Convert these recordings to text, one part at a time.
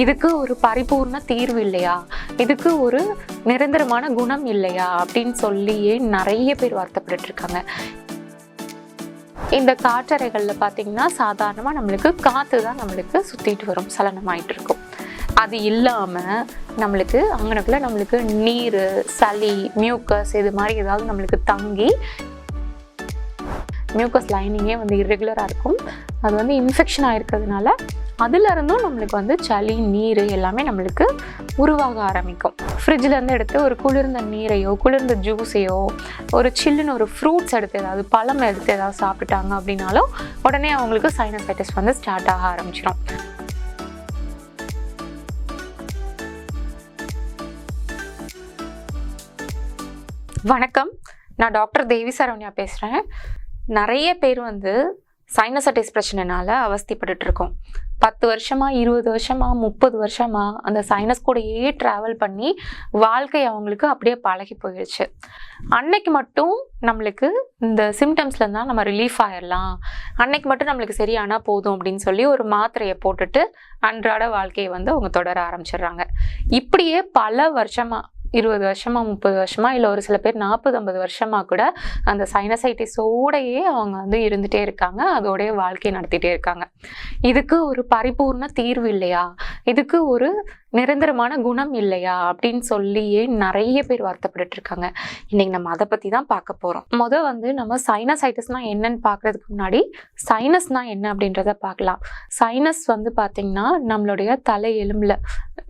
இதுக்கு ஒரு பரிபூர்ண தீர்வு இல்லையா? இதுக்கு ஒரு நிரந்தரமான குணம் இல்லையா? அப்படின்னு சொல்லியே நிறைய பேர் வருத்தப்பட்டு இருக்காங்க இந்த காற்றறைகளில் பார்த்தீங்கன்னா சாதாரணமாக நம்மளுக்கு காற்று தான் நம்மளுக்கு சுற்றிட்டு வரும் சலனமாயிட்டு இருக்கும் அது இல்லாமல் நம்மளுக்கு அங்கனக்குள்ள நம்மளுக்கு நீர் சளி மியூக்கஸ் இது மாதிரி ஏதாவது நம்மளுக்கு தங்கி மியூக்கஸ் லைனிங்கே வந்து இரெகுலராக இருக்கும். அது வந்து இன்ஃபெக்ஷன் ஆகிருக்கிறதுனால அதுலேருந்தும் நம்மளுக்கு வந்து சளி நீர் எல்லாமே நம்மளுக்கு உருவாக ஆரம்பிக்கும். ஃப்ரிட்ஜில் இருந்து எடுத்து ஒரு குளிர்ந்த நீரையோ குளிர்ந்த ஜூஸையோ ஒரு சில்லுன்னு ஒரு ஃப்ரூட்ஸ் எடுத்து ஏதாவது பழம் எடுத்து ஏதாவது சாப்பிட்டாங்க அப்படின்னாலும் உடனே அவங்களுக்கு சைனசைட்டிஸ் வந்து ஸ்டார்ட் ஆக ஆரம்பிச்சிடும் வணக்கம். நான் டாக்டர் தேவி சரவண்யா பேசுகிறேன் நிறைய பேர் வந்து சைனசைட்டிஸ் பிரச்சனைனால அவஸ்திப்பட்டு இருக்கோம் பத்து வருஷமா இருபது வருஷமா முப்பது வருஷமா அந்த சைனஸ் கூடயே ட்ராவல் பண்ணி வாழ்க்கை அவங்களுக்கு அப்படியே பழகி போயிடுச்சு அன்னைக்கு மட்டும் நம்மளுக்கு இந்த சிம்டம்ஸ்ல இருந்தால் நம்ம ரிலீஃப் ஆயிடலாம் அன்னைக்கு மட்டும் நம்மளுக்கு சரியானா போதும் அப்படின்னு சொல்லி ஒரு மாத்திரையை போட்டுட்டு அன்றாட வாழ்க்கையை வந்து அவங்க தொடர ஆரம்பிச்சிடுறாங்க. இப்படியே பல வருஷமா இருபது வருஷமா முப்பது வருஷமா இல்லை ஒரு சில பேர் நாற்பது ஐம்பது வருஷமா கூட அந்த சைனசைட்டிஸோடையே அவங்க வந்து இருந்துட்டே இருக்காங்க. அதோடய வாழ்க்கை நடத்திட்டே இருக்காங்க. இதுக்கு ஒரு பரிபூர்ண தீர்வு இல்லையா? இதுக்கு ஒரு நிரந்தரமான குணம் இல்லையா அப்படின்னு சொல்லியே நிறைய பேர் வருத்தப்பட்டு இருக்காங்க இன்னைக்கு நம்ம அதை பத்தி தான் பார்க்க போறோம். முத வந்து நம்ம சைனசைட்டிஸ்னா என்னன்னு பார்க்கறதுக்கு முன்னாடி சைனஸ்னா என்ன அப்படின்றத பார்க்கலாம். சைனஸ் வந்து பாத்தீங்கன்னா நம்மளுடைய தலை எலும்புல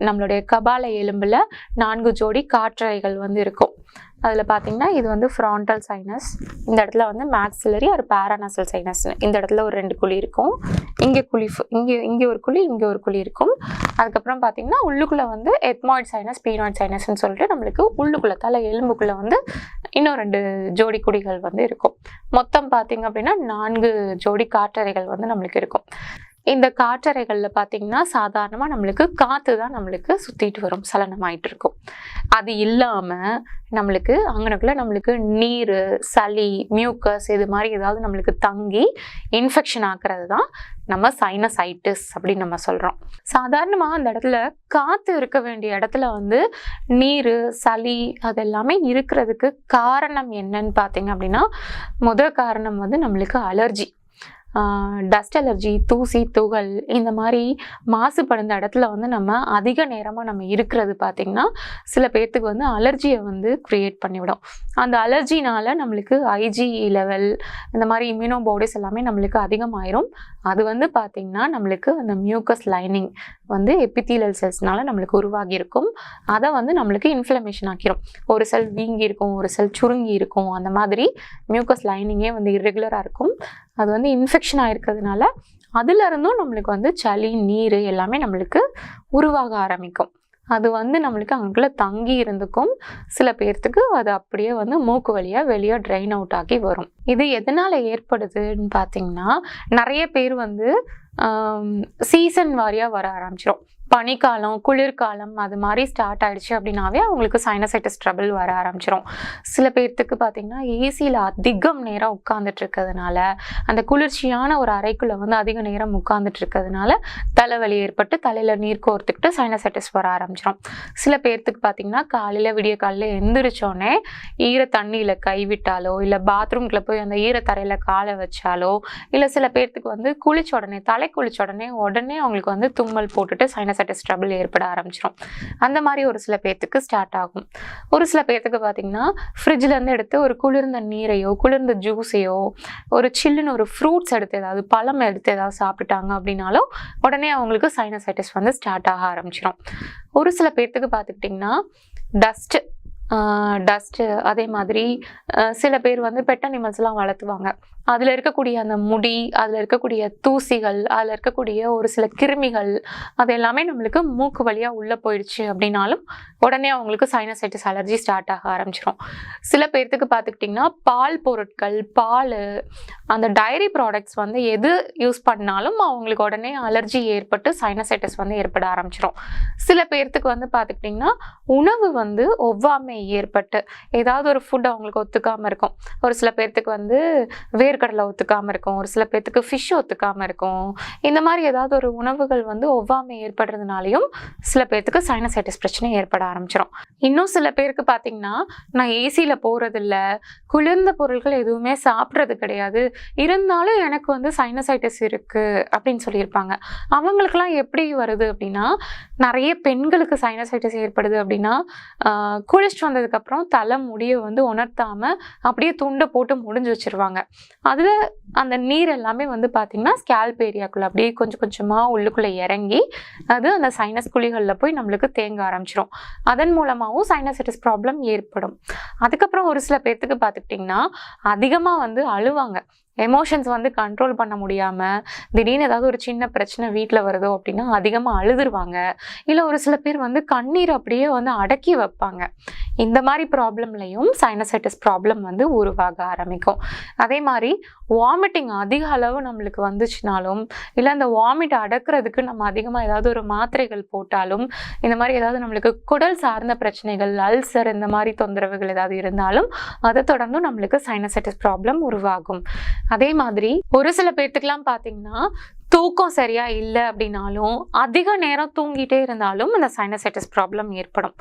நம்மளுடைய கபால எலும்புல நான்கு ஜோடி காற்றறைகள் வந்து இருக்கும். அதில் பார்த்தீங்கன்னா இது வந்து ஃப்ராண்டல் சைனஸ் இந்த இடத்துல வந்து மேக்ஸிலரி ஒரு பேரானசல் சைனஸ் இந்த இடத்துல ஒரு ரெண்டு குழி இருக்கும். இங்கே குழி ஃபு- இங்கே இங்கே ஒரு குழி இங்கே ஒரு குழி இருக்கும். அதுக்கப்புறம் பார்த்தீங்கன்னா உள்ளுக்குள்ளே வந்து எத்மாய்ட் சைனஸ் பீனாய்ட் சைனஸ்னு சொல்லிட்டு நம்மளுக்கு உள்ளுக்குள்ளே தலை எலும்புக்குள்ளே வந்து இன்னும் ரெண்டு ஜோடி குடிகள் வந்து இருக்கும். மொத்தம் பார்த்தீங்க அப்படின்னா நான்கு ஜோடி காட்டறைகள் வந்து நம்மளுக்கு இருக்கும். இந்த காற்றறைகளில் பார்த்தீங்கன்னா சாதாரணமாக நம்மளுக்கு காற்று தான் நம்மளுக்கு சுற்றிட்டு வரும் சலனமாயிட்டு இருக்கும். அது இல்லாமல் நம்மளுக்கு அங்கனக்குள்ளே நம்மளுக்கு நீர் சளி மியூக்கஸ் இது மாதிரி ஏதாவது நம்மளுக்கு தங்கி இன்ஃபெக்ஷன் ஆக்குறது தான் நம்ம சைனசைட்டிஸ் அப்படின்னு நம்ம சொல்கிறோம் சாதாரணமாக அந்த இடத்துல காற்று இருக்க வேண்டிய இடத்துல வந்து நீர் சளி அது எல்லாமே இருக்கிறதுக்கு காரணம் என்னன்னு பார்த்தீங்க அப்படின்னா முதல் காரணம் வந்து நம்மளுக்கு அலர்ஜி டஸ்ட் அலர்ஜி தூசி துகள் இந்த மாதிரி மாசுபடுந்த இடத்துல வந்து நம்ம அதிக நேரமாக நம்ம இருக்கிறது பார்த்திங்கன்னா சில பேர்த்துக்கு வந்து அலர்ஜியை வந்து க்ரியேட் பண்ணிவிடும். அந்த அலர்ஜினால் நம்மளுக்கு ஐஜி லெவல் இந்த மாதிரி இம்யூனோ பாடிஸ் எல்லாமே நம்மளுக்கு அதிகமாயிரும். அது வந்து பார்த்திங்கன்னா நம்மளுக்கு அந்த மியூக்கஸ் லைனிங் வந்து எப்பித்தீலல் செல்ஸ்னால நம்மளுக்கு உருவாகி இருக்கும் அதை வந்து நம்மளுக்கு இன்ஃப்ளமேஷன் ஆக்கிரும். ஒரு செல் வீங்கி இருக்கும் ஒரு செல் சுருங்கி இருக்கும் அந்த மாதிரி மியூக்கஸ் லைனிங்கே வந்து இரெகுலராக இருக்கும். அது வந்து இன்ஃபெக்ஷன் ஆகிருக்கிறதுனால அதுலேருந்தும் நம்மளுக்கு வந்து சளி நீர் எல்லாமே நம்மளுக்கு உருவாக ஆரம்பிக்கும். அது வந்து நம்மளுக்கு அங்குள்ள தங்கி இருந்துக்கும். சில பேர்த்துக்கு அது அப்படியே வந்து மூக்கு வழியாக வெளியே ட்ரைன் அவுட் ஆகி வரும். இது எதனால் ஏற்படுதுன்னு பார்த்தீங்கன்னா நிறைய பேர் வந்து சீசன் வாரியாக வர ஆரம்பிச்சிடும் பனிக்காலம் குளிர்காலம் அது மாதிரி ஸ்டார்ட் ஆயிடுச்சு அப்படின்னாவே அவங்களுக்கு சைனசைட்டிஸ் ட்ரபிள் வர ஆரம்பிச்சிடும் சில பேர்த்துக்கு பார்த்தீங்கன்னா ஏசியில் அதிகம் நேரம் உட்கார்ந்துட்டு இருக்கிறதுனால அந்த குளிர்ச்சியான ஒரு அறைக்குள்ளே வந்து அதிக நேரம் உட்கார்ந்துட்டு இருக்கிறதுனால தலைவலி ஏற்பட்டு தலையில் நீர் கோர்த்துக்கிட்டு சைனசைட்டிஸ் வர ஆரம்பிச்சிடும் சில பேர்த்துக்கு பார்த்தீங்கன்னா காலையில் விடிய காலையில் எந்திரிச்சோடனே ஈர தண்ணியில் கைவிட்டாலோ இல்லை பாத்ரூம்குள்ளே போய் அந்த ஈரத்தரையில் காலை வச்சாலோ இல்லை சில பேர்த்துக்கு வந்து குளிச்ச உடனே தலை குளிச்ச உடனே உடனே அவங்களுக்கு வந்து தும்மல் போட்டுட்டு சைனசைட்டிஸ் ட்ரபிள் ஏற்பட ஆரம்பிச்சிடும் அந்த மாதிரி ஒரு சில பேர்த்துக்கு ஸ்டார்ட் ஆகும். ஒரு சில பேர்த்துக்கு பார்த்தீங்கன்னா ஃப்ரிட்ஜ்லேருந்து எடுத்து ஒரு குளிர்ந்த நீரையோ குளிர்ந்த ஜூஸையோ ஒரு சில்லுன்னு ஒரு ஃப்ரூட்ஸ் எடுத்து ஏதாவது பழம் எடுத்து ஏதாவது சாப்பிட்டுட்டாங்க அப்படின்னாலும் உடனே அவங்களுக்கு சைனசைட்டிஸ் வந்து ஸ்டார்ட் ஆக ஆரம்பிச்சிடும் ஒரு சில பேர்த்துக்கு பார்த்துக்கிட்டிங்கன்னா டஸ்ட்டு டஸ்ட்டு அதே மாதிரி சில பேர் வந்து பெட் அனிமல்ஸ்லாம் வளர்த்துவாங்க. அதில் இருக்கக்கூடிய அந்த முடி அதில் இருக்கக்கூடிய தூசிகள் அதில் இருக்கக்கூடிய ஒரு சில கிருமிகள் அது எல்லாமே நம்மளுக்கு மூக்கு வழியாக உள்ளே போயிடுச்சு அப்படின்னாலும் உடனே அவங்களுக்கு சைனசைட்டிஸ் அலர்ஜி ஸ்டார்ட் ஆக ஆரம்பிச்சிடும் சில பேர்த்துக்கு பார்த்துக்கிட்டிங்கன்னா பால் பொருட்கள் பால் அந்த டைரி ப்ராடக்ட்ஸ் வந்து எது யூஸ் பண்ணாலும் அவங்களுக்கு உடனே அலர்ஜி ஏற்பட்டு சைனசைட்டிஸ் வந்து ஏற்பட ஆரம்பிச்சிடும் சில பேர்த்துக்கு வந்து பார்த்துக்கிட்டிங்கன்னா உணவு வந்து ஒவ்வாமை ஏற்பட்டு ஏதாவது ஒரு ஃபுட் அவங்களுக்கு ஒத்துக்காமல் இருக்கும். ஒரு சில பேர்த்துக்கு வந்து வேர் வேர்க்கடலை ஒத்துக்காமல் இருக்கும். ஒரு சில பேர்த்துக்கு ஃபிஷ் ஒத்துக்காமல் இருக்கும். இந்த மாதிரி ஏதாவது ஒரு உணவுகள் வந்து ஒவ்வாமை ஏற்படுறதுனாலையும் சில பேர்த்துக்கு சைனசைட்டிஸ் பிரச்சனை ஏற்பட ஆரம்பிச்சிடும் இன்னும் சில பேருக்கு பார்த்தீங்கன்னா நான் ஏசியில் போகிறதில்ல குளிர்ந்த பொருட்கள் எதுவுமே சாப்பிட்றது கிடையாது. இருந்தாலும் எனக்கு வந்து சைனசைட்டிஸ் இருக்குது அப்படின்னு சொல்லியிருப்பாங்க. அவங்களுக்குலாம் எப்படி வருது அப்படின்னா நிறைய பெண்களுக்கு சைனசைட்டிஸ் ஏற்படுது அப்படின்னா குளிச்சுட்டு வந்ததுக்கப்புறம் தலை முடியை வந்து உணர்த்தாமல் அப்படியே துண்டை போட்டு முடிஞ்சு வச்சிருவாங்க. அதில் அந்த நீர் எல்லாமே வந்து பார்த்திங்கன்னா ஸ்கேல்ப் ஏரியாக்குள்ளே அப்படியே கொஞ்சம் கொஞ்சமாக உள்ளுக்குள்ளே இறங்கி அது அந்த சைனஸ் குழிகளில் போய் நம்மளுக்கு தேங்க ஆரம்பிச்சிடும் அதன் மூலமாகவும் சைனசைட்டிஸ் ப்ராப்ளம் ஏற்படும். அதுக்கப்புறம் ஒரு சில பேர்த்துக்கு பார்த்துக்கிட்டிங்கன்னா அதிகமாக வந்து அழுவாங்க. எமோஷன்ஸ் வந்து கண்ட்ரோல் பண்ண முடியாமல் திடீர்னு ஏதாவது ஒரு சின்ன பிரச்சனை வீட்டில் வருதோ அப்படின்னா அதிகமாக அழுதுருவாங்க. இல்லை ஒரு சில பேர் வந்து கண்ணீர் அப்படியே வந்து அடக்கி வைப்பாங்க. இந்த மாதிரி ப்ராப்ளம்லையும் சைனசைட்டிஸ் ப்ராப்ளம் வந்து உருவாக ஆரம்பிக்கும். அதே மாதிரி வாமிட்டிங் அதிக அளவு நம்மளுக்கு வந்துச்சுனாலும் இல்லை அந்த வாமிட் அடக்கிறதுக்கு நம்ம அதிகமாக ஏதாவது ஒரு மாத்திரைகள் போட்டாலும் இந்த மாதிரி ஏதாவது நம்மளுக்கு குடல் சார்ந்த பிரச்சனைகள் அல்சர் இந்த மாதிரி தொந்தரவுகள் ஏதாவது இருந்தாலும் அதை தொடர்ந்தும் நம்மளுக்கு சைனசைட்டிஸ் ப்ராப்ளம் உருவாகும். அதே மாதிரி ஒரு சில பேர்த்துக்கெல்லாம் பார்த்தீங்கன்னா தூக்கம் சரியாக இல்லை அப்படின்னாலும் அதிக நேரம் தூங்கிட்டே இருந்தாலும் இந்த சைனசைட்டிஸ் ப்ராப்ளம் ஏற்படும்.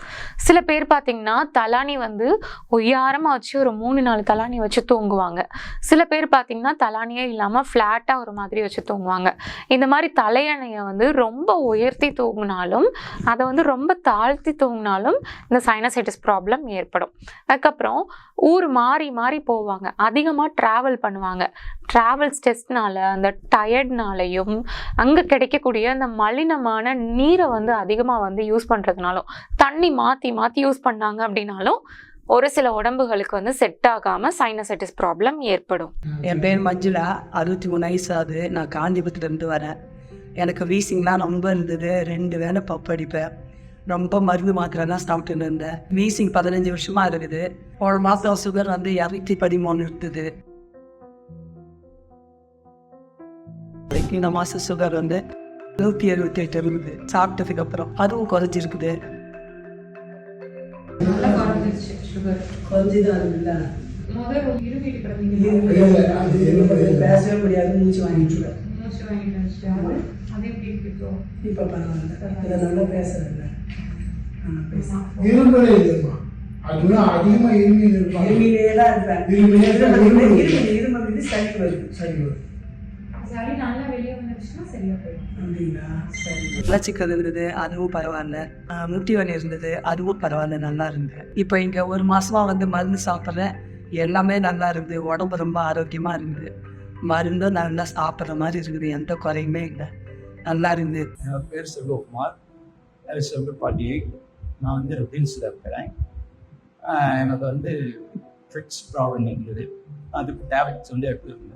சில பேர் பார்த்தீங்கன்னா தலானி வந்து ஒய்யாரமாக வச்சு ஒரு மூணு நாலு தலானி வச்சு தூங்குவாங்க. சில பேர் பார்த்தீங்கன்னா தலானியே இல்லாமல் ஃப்ளாட்டாக ஒரு மாதிரி வச்சு தூங்குவாங்க. இந்த மாதிரி தலையணையை வந்து ரொம்ப உயர்த்தி தூங்கினாலும் அதை வந்து ரொம்ப தாழ்த்தி தூங்கினாலும் இந்த சைனசைட்டிஸ் ப்ராப்ளம் ஏற்படும். அதுக்கப்புறம் ஊர் மாறி மாறி போவாங்க. அதிகமாக ட்ராவல் பண்ணுவாங்க. ட்ராவல் ஸ்ட்ரெஸ்னால அந்த டயர்ட்னாலையும் அங்கே கிடைக்கக்கூடிய அந்த மலினமான நீரை வந்து அதிகமாக வந்து யூஸ் பண்ணுறதுனாலும் தண்ணி மாற்றி மாற்றி யூஸ் பண்ணாங்க அப்படின்னாலும் ஒரு சில உடம்புகளுக்கு வந்து செட் ஆகாமல் சைனசைட்டிஸ் ப்ராப்ளம் ஏற்படும். என் பேர் மஞ்சுளா அறுபத்தி மூணு வயசு ஆகுது நான் காஞ்சிபுரத்துலேருந்து வரேன். எனக்கு வீசிங்லாம் ரொம்ப இருந்தது ரெண்டு வேளை பப்படிப்பேன் ரொம்ப மருந்து மாத்திரை தான் சாப்பிட்டுட்டு இருந்தேன். வீசிங் பதினஞ்சு வருஷமா இருக்குது. ஒரு மாதம் சுகர் வந்து இரநூத்தி பதிமூணு இருந்தது. இந்த மாதம் சுகர் வந்து நூற்றி எழுபத்தி எட்டு இருக்குது சாப்பிட்டதுக்கு அப்புறம் அதுவும் குறைஞ்சிருக்குது. பேசவே முடியாது மூச்சு வாங்கிட்டு இப்போ? பரவாயில்ல. இதை நல்லா பேசுறேன்ல. இரும்பலே இல்லைம்மா அதுதான் அதிகமா இருமி இருப்பாங்க இருமிலே தான் இருப்பேன் இருமிலே தான் இருமல் வந்து சளி வருது. சரி வரும். அப்படிங்களா? சரி வளச்சிக்கல் இருந்தது அதுவும் பரவாயில்ல. முட்டி வலி இருந்தது அதுவும் பரவாயில்ல நல்லா இருந்தது. இப்போ இங்கே ஒரு மாசமா வந்து மருந்து சாப்பிட்றேன் எல்லாமே நல்லா இருக்குது உடம்பு ரொம்ப ஆரோக்கியமா இருக்குது. மருந்தும் நல்லா சாப்பிட்ற மாதிரி இருக்குது எந்த குறையுமே இல்லை. நல்லா இருந்து. என் பேர் செல்வகுமார். அது செல்வப்பாட்டி நான் வந்து ரிபின்ஸில் இருக்கிறேன். எனக்கு வந்து ஃபிக்ஸ் ப்ராப்ளம் இருந்தது அதுக்கு டேப்லெட்ஸ் வந்து எடுத்துருந்தேன்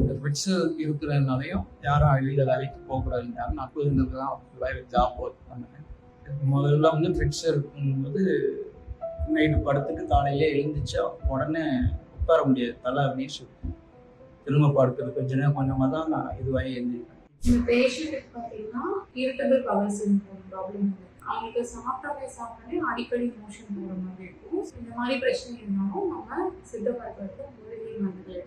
இந்த ஃபிட்ஸு இருக்கிறதுனாலையும் யாரும் வெளியில் வேலைக்கு போகக்கூடாதுன்றாங்க. நான் புதுங்கிறது தான் வேலை ஜாப் ஒர்க் பண்ணேன். முதல்ல வந்து பிரிட்ஸ் இருக்கும்போது நைட்டு படுத்துட்டு காலையிலே எழுந்துச்சா உடனே உட்கார முடியாது. தலை அப்படியே சுற்றும் திரும்ப படுக்கிறது கொஞ்ச நேரம் கொஞ்சமாக தான் நான் இதுவாகி எழுந்திருக்கேன். இந்த பேஷண்ட்டுக்கு பார்த்தீங்கன்னா இரிட்டபிள் பவர் சிண்ட்ரோம் ப்ராப்ளம் அவங்களுக்கு சாப்பிட்டாலே சாப்பிட்டாலே அடிக்கடி மோஷன் போகிற மாதிரி இருக்கும். இந்த மாதிரி பிரச்சனை இருந்தாலும் நம்ம சித்த மருத்துவத்தில் மூலிகை மருந்துகள்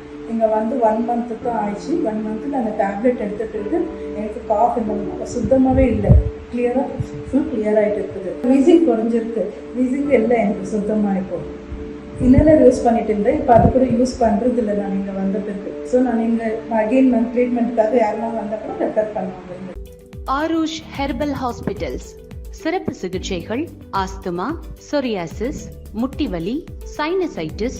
இங்கே வந்து ஒன் மந்த்து தான் ஆயிடுச்சு. ஒன் மந்த்தில் அந்த டேப்லெட் எடுத்துகிட்டு இருக்கு. எனக்கு காஃப் இந்த சுத்தமாகவே இல்லை. கிளியராக ஃபுல் கிளியர் ஆகிட்டு இருக்குது. வீசிங் குறைஞ்சிருக்கு. வீசிங் இல்லை எனக்கு சுத்தமாக இப்போ இன்னெல்லாம் யூஸ் பண்ணிட்டு இருந்தேன். இப்போ அது கூட யூஸ் பண்ணுறது இல்லை நான் இங்கே வந்த பிறகு. ஸோ நான் இங்கே அகெயின் நான் ட்ரீட்மெண்ட்டுக்காக யாரெல்லாம் வந்தப்போ ரெஃபர் பண்ணுவாங்க ஆரூஷ் ஹெர்பல் ஹாஸ்பிட்டல்ஸ் சிறப்பு சிகிச்சைகள் ஆஸ்துமா சொரியாசிஸ் முட்டிவலி சைனசைட்டிஸ்